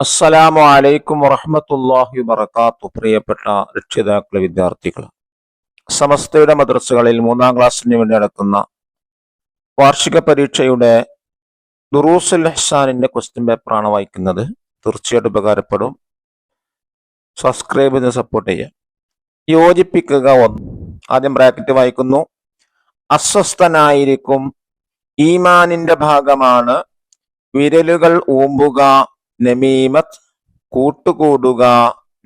അസ്സലാമു അലൈക്കും വറഹമത്തല്ലാഹി വബർക്കാത്തു പ്രിയപ്പെട്ട രക്ഷിതാക്കളെ വിദ്യാർത്ഥികൾ സമസ്തയുടെ മദ്രസകളിൽ മൂന്നാം ക്ലാസ്സിന് വേണ്ടി നടത്തുന്ന വാർഷിക പരീക്ഷയുടെ ദുറൂസുൽ ഹസാനിന്റെ ക്വസ്റ്റ്യൻ പേപ്പറാണ് വായിക്കുന്നത്. തീർച്ചയായിട്ടും ഉപകാരപ്പെടും. സബ്സ്ക്രൈബ് ചെയ്ത് സപ്പോർട്ട് ചെയ്യുക. യോജിപ്പിക്കുക ഒന്ന്. ആദ്യം ബ്രാക്കറ്റ് വായിക്കുന്നു. അസ്വസ്ഥനായിരിക്കും. ഈമാനിന്റെ ഭാഗമാണ്. വിരലുകൾ ഊമ്പുക. നമീമത്ത് കൂട്ടുകൂടുക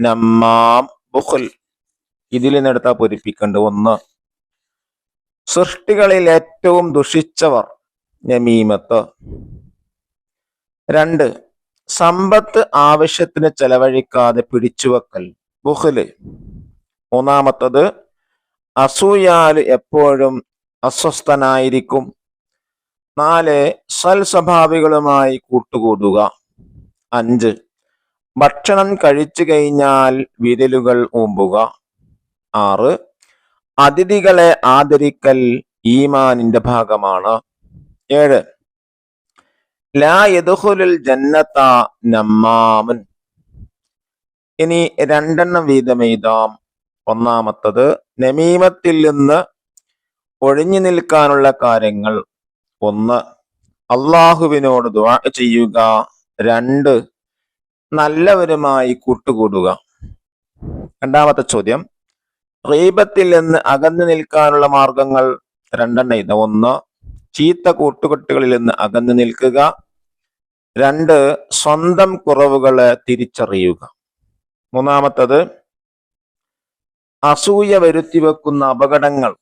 നമ്മാം ബുഖൽ. ഇതിൽ നിന്നെടുത്താ പൊരിപ്പിക്കേണ്ട ഒന്ന്. സൃഷ്ടികളിൽ ഏറ്റവും ദുഷിച്ചവർ നമീമത്ത്. രണ്ട് സമ്പത്ത് ആവശ്യത്തിന് ചെലവഴിക്കാതെ പിടിച്ചുവെക്കൽ ബുഹുൽ മൂന്നാമത്തത് അസൂയാൽ എപ്പോഴും അസ്വസ്ഥനായിരിക്കും. നാല് സൽസ്വഭാവികളുമായി കൂട്ടുകൂടുക. അഞ്ച്. ഭക്ഷണം കഴിച്ചു കഴിഞ്ഞാൽ വിരലുകൾ ഊമ്പുക ആറ്. അതിഥികളെ ആദരിക്കൽ ഈമാനിന്റെ ഭാഗമാണ്. ഏഴ്. ലാ യദുഹുലുൽ ജന്നത്ത നമ്മാമൻ. ഇനി രണ്ടെണ്ണം വീതം എഴുതാം. ഒന്നാമത്തത് നമീമത്തിൽ നിന്ന് ഒഴിഞ്ഞു നിൽക്കാനുള്ള കാര്യങ്ങൾ. ഒന്ന് അള്ളാഹുവിനോട് ദുആ ചെയ്യുക. രണ്ട് നല്ലവരുമായി കൂട്ടുകൂടുക. രണ്ടാമത്തെ ചോദ്യം റീബത്തിൽ നിന്ന് അകന്നു നിൽക്കാനുള്ള മാർഗങ്ങൾ രണ്ടെണ്ണം ഇത്. ഒന്ന് ചീത്ത കൂട്ടുകെട്ടുകളിൽ നിന്ന് അകന്നു നിൽക്കുക. രണ്ട് സ്വന്തം കുറവുകളെ തിരിച്ചറിയുക. മൂന്നാമത്തത് അസൂയ വരുത്തി വെക്കുന്ന അപകടങ്ങൾ.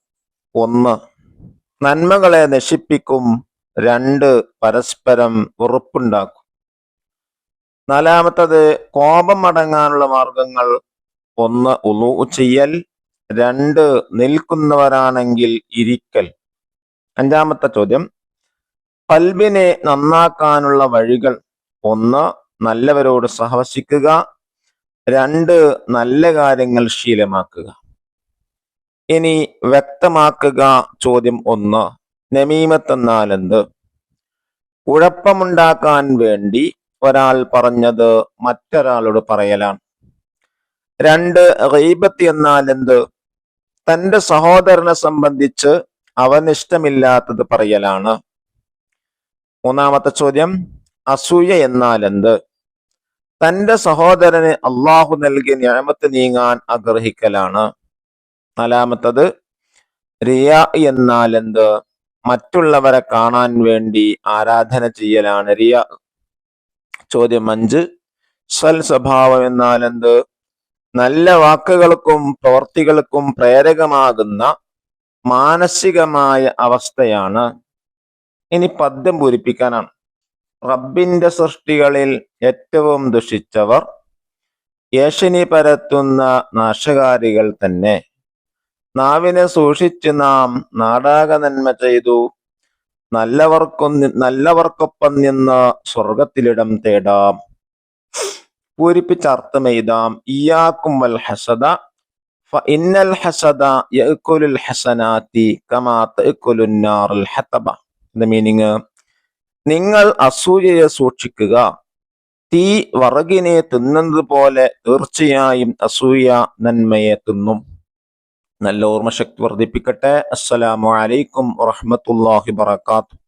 ഒന്ന് നന്മകളെ നശിപ്പിക്കും. രണ്ട് പരസ്പരം ഉറപ്പുണ്ടാക്കും നാലാമത്തത് കോപം അടങ്ങാനുള്ള മാർഗങ്ങൾ ഒന്ന് ഉളു ചെയ്യൽ രണ്ട് നിൽക്കുന്നവരാണെങ്കിൽ ഇരിക്കൽ. അഞ്ചാമത്തെ ചോദ്യം. പൽബിനെ നന്നാക്കാനുള്ള വഴികൾ ഒന്ന് നല്ലവരോട് സഹവസിക്കുക. രണ്ട് നല്ല കാര്യങ്ങൾ ശീലമാക്കുക. ഇനി വ്യക്തമാക്കുക ചോദ്യം ഒന്ന്. നമീമത്ത് എന്നാൽ എന്ത്? കുഴപ്പമുണ്ടാക്കാൻ വേണ്ടി ഒരാൾ പറഞ്ഞത് മറ്റൊരാളോട് പറയലാണ്. രണ്ട് റീബത്ത് എന്നാൽ എന്ത്? തന്റെ സഹോദരനെ സംബന്ധിച്ച് അവനിഷ്ടമില്ലാത്തത് പറയലാണ്. മൂന്നാമത്തെ ചോദ്യം അസൂയ എന്നാൽ എന്ത്? തന്റെ സഹോദരന് അള്ളാഹു നൽകിയ ഞാമത്ത് നീങ്ങാൻ ആഗ്രഹിക്കലാണ്. നാലാമത്തത് റിയ എന്നാൽ എന്ത്? മറ്റുള്ളവരെ കാണാൻ വേണ്ടി ആരാധന ചെയ്യലാണ്. റിയ ചോദ്യം അഞ്ച് സൽ സ്വഭാവം എന്നാൽ എന്ത് നല്ല വാക്കുകൾക്കും പ്രവർത്തികൾക്കും പ്രേരകമാകുന്ന മാനസികമായ അവസ്ഥയാണ് ഇനി പദ്യം പൂരിപ്പിക്കാനാണ്. റബ്ബിന്റെ സൃഷ്ടികളിൽ ഏറ്റവും ദുഷിച്ചവർ യേശിനി പരത്തുന്ന നാശകാരികൾ തന്നെ. നാവിനെ സൂക്ഷിച്ച് നാം നാടാക നന്മ ചെയ്തു. നല്ലവർക്കൊ നല്ലവർക്കൊപ്പം നിന്ന് സ്വർഗത്തിലിടം തേടാം. പൂരിപ്പിച്ച അർത്ഥം എഴുതാം ഇയാക്കും വൽ ഹസദ ഇന്നൽ ഹസദ യഅ്കുലുൽ ഹസനാത്തി കമാ തഅ്കുലുൻ ഹതബ. മീനിങ് നിങ്ങൾ അസൂയയെ സൂക്ഷിക്കുക. തീ വറകിനെ തിന്നുന്നത് പോലെ തീർച്ചയായും അസൂയ നന്മയെ തിന്നും. നല്ല ഓർമ്മശക്തി വർദ്ധിപ്പിക്കട്ടെ. അസ്സലാമു അലൈക്കും വറഹ്മത്തുള്ളാഹി വബറകാതുഹു.